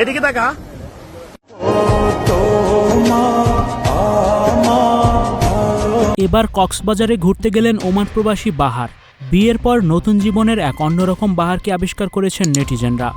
এদিকে দেখা এবার কক্সবাজারে ঘুরতে গেলেন ওমান প্রবাসী বাহার। বিয়ের পর নতুন জীবনের এক অন্যরকম বাহারকে আবিষ্কার করেছেন নেটিজেনরা।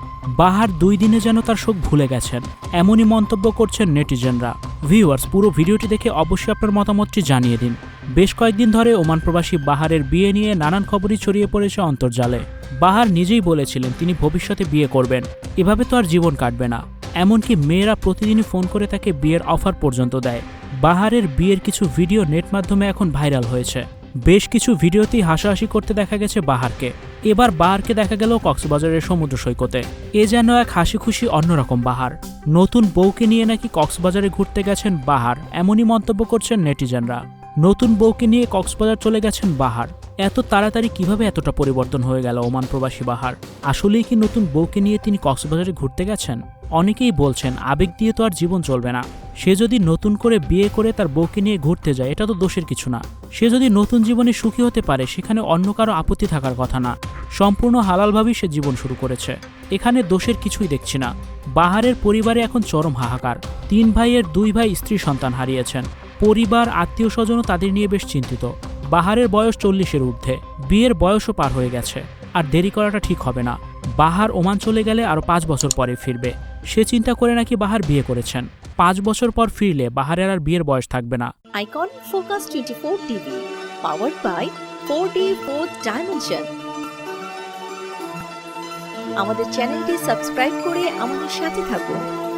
বাহার দুই দিনে যেন তার শোক ভুলে গেছেন। এমনই মন্তব্য করছেন নেটিজেনরা। ভিউয়ার্স, পুরো ভিডিওটি দেখে অবশ্যই আপনার মতামতটি জানিয়ে দিন। বেশ কয়েকদিন ধরে ওমান প্রবাসী বাহারের বিয়ে নিয়ে নানান খবরই ছড়িয়ে পড়েছে অন্তর্জালে। বাহার নিজেই বলেছিলেন, তিনি ভবিষ্যতে বিয়ে করবেন। এভাবে তো আর জীবন কাটবে না। এমনকি মেয়েরা প্রতিদিনই ফোন করে তাকে বিয়ের অফার পর্যন্ত দেয়। বাহারের বিয়ের কিছু ভিডিও নেট মাধ্যমে এখন ভাইরাল হয়েছে। বেশ কিছু ভিডিওতেই হাসাহাসি করতে দেখা গেছে বাহারকে। এবার বাহারকে দেখা গেল কক্সবাজারের সমুদ্র সৈকতে। এ যেন এক হাসি খুশি অন্যরকম বাহার। নতুন বউকে নিয়ে নাকি কক্সবাজারে ঘুরতে গেছেন বাহার, এমনই মন্তব্য করছেন নেটিজেনরা। নতুন বউকে নিয়ে কক্সবাজার চলে গেছেন বাহার। এত তাড়াতাড়ি কীভাবে এতটা পরিবর্তন হয়ে গেল ওমান প্রবাসী বাহার? আসলেই কি নতুন বউকে নিয়ে তিনি কক্সবাজারে ঘুরতে গেছেন? অনেকেই বলছেন, আবেগ দিয়ে তো আর জীবন চলবে না। সে যদি নতুন করে বিয়ে করে তার বউকে নিয়ে ঘুরতে যায়, এটা তো দোষের কিছু না। সে যদি নতুন জীবনে সুখী হতে পারে, সেখানে অন্য কারও আপত্তি থাকার কথা না। সম্পূর্ণ হালালভাবেই সে জীবন শুরু করেছে। এখানে দোষের কিছুই দেখছি না। বাহারের পরিবারে এখন চরম হাহাকার। তিন ভাইয়ের দুই ভাই স্ত্রী সন্তান হারিয়েছেন। পরিবার আত্মীয় স্বজনও তাদের নিয়ে বেশ চিন্তিত। বাহারের বয়স চল্লিশের ঊর্ধ্বে। বিয়ের বয়সও পার হয়ে গেছে। আর দেরি করাটা ঠিক হবে না। বাহার ওমান চলে গেলে আরও পাঁচ বছর পরে ফিরবে। সে চিন্তা করে নাকি বাহার বিয়ে করেছেন। পাঁচ বছর পর ফিরলে বাহারের আর বিয়ের বয়স থাকবে না। Icon Focus 24 TV, powered by 4D 4th Dimension. আমাদের চ্যানেলটি সাবস্ক্রাইব করে আমাদের সাথে থাকুন।